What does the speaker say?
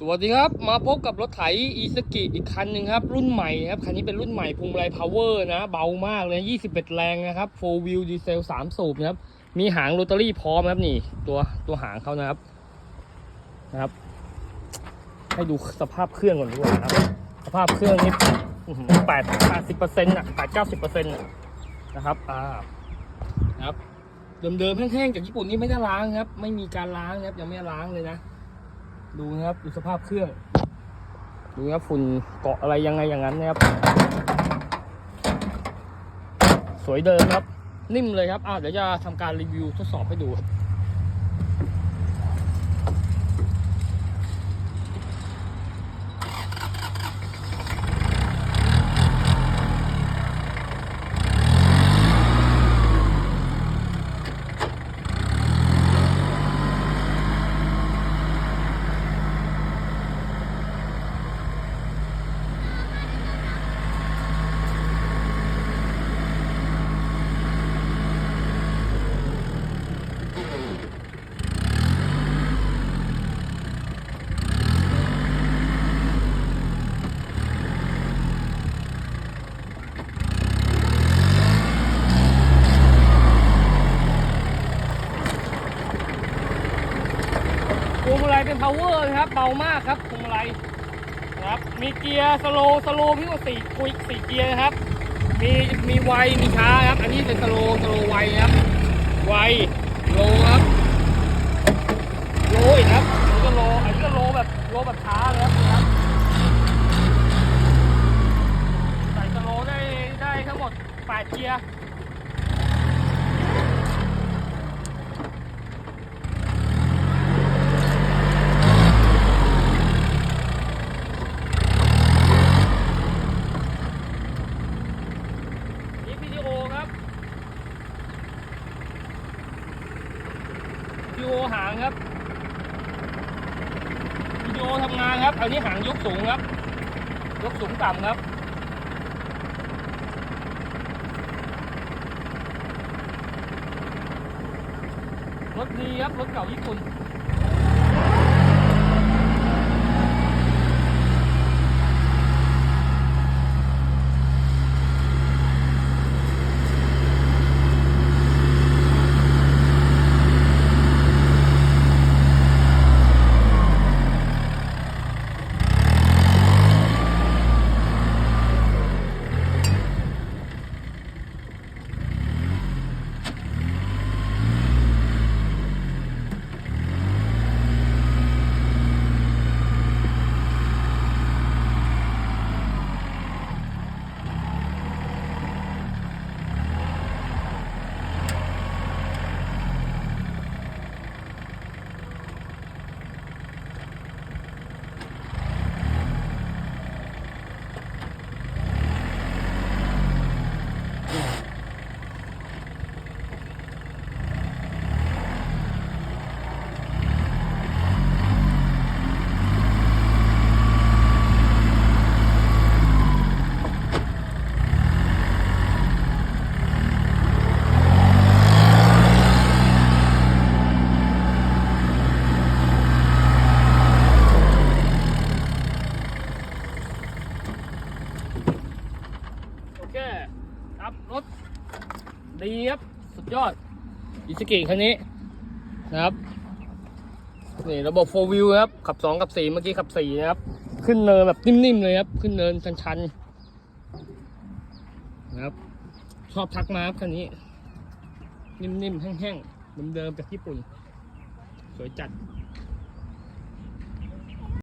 สวัสดีครับมาพบกับรถไถอีสกิอีกคันหนึ่งครับ รุ่นใหม่ครับ คันนี้เป็นรุ่นใหม่พวงมาลัยพาวเวอร์นะ เบามากเลย 21 แรงนะครับ 4 wheel ดีเซล 3 สูบนะครับ มีหางโรตารี่พร้อมครับนี่ ตัวตัวหางเขานะครับนะครับ ให้ดูสภาพเครื่องก่อนดีกว่าครับ สภาพเครื่องนี่แปดแปดสิบเปอร์เซ็นต์อะแปดเก้าสิบเปอร์เซ็นต์นะครับอ่านะครับเดิมๆแห้งๆจากญี่ปุ่นนี่ไม่ได้ล้างครับ ไม่มีการล้างนะครับยังไม่ล้างเลยนะ ดูนะครับดูสภาพเครื่อง ดูนะครับฝุ่นเกาะอะไรยังไงอย่างนั้นนะครับ สวยเดิมครับ นิ่มเลยครับอ่าเดี๋ยวจะทำการรีวิวทดสอบให้ดูครับ วงมาลัยเป็น power นะครับเบามากครับพวงมาลัยนะครับมีเกียร์สโลสโลพี่ว่าสี่กุยสี่เกียร์นะครับ มีมีไวมีช้าครับ อันนี้เป็นสโลสโลไวนะครับไวโลครับโลอีกครับอันนี้ก็โลอันนี้ก็โลแบบโลแบบช้าเลยครับนะครับใส่สโลได้ได้ทั้งหมดแปดเกียร์ นี่วิดีโอครับ วิดีโอหางครับวิดีโอทำงานครับ อันนี้หางยกสูงครับ ยกสูงต่ำครับรถดีครับรถเก่าญี่ปุ่น ดีครับสุดยอดอิสกิคันนี้นะครับนี่ระบบโฟวิวครับขับสองกับสี่เมื่อกี้ขับสี่นะครับขึ้นเนินแบบนิ่มๆเลยครับขึ้นเนินชันๆนะครับชอบทักมาครับคันนี้ นิ่มๆแห้งๆเหมือนเดิมจากญี่ปุ่น สวยจัด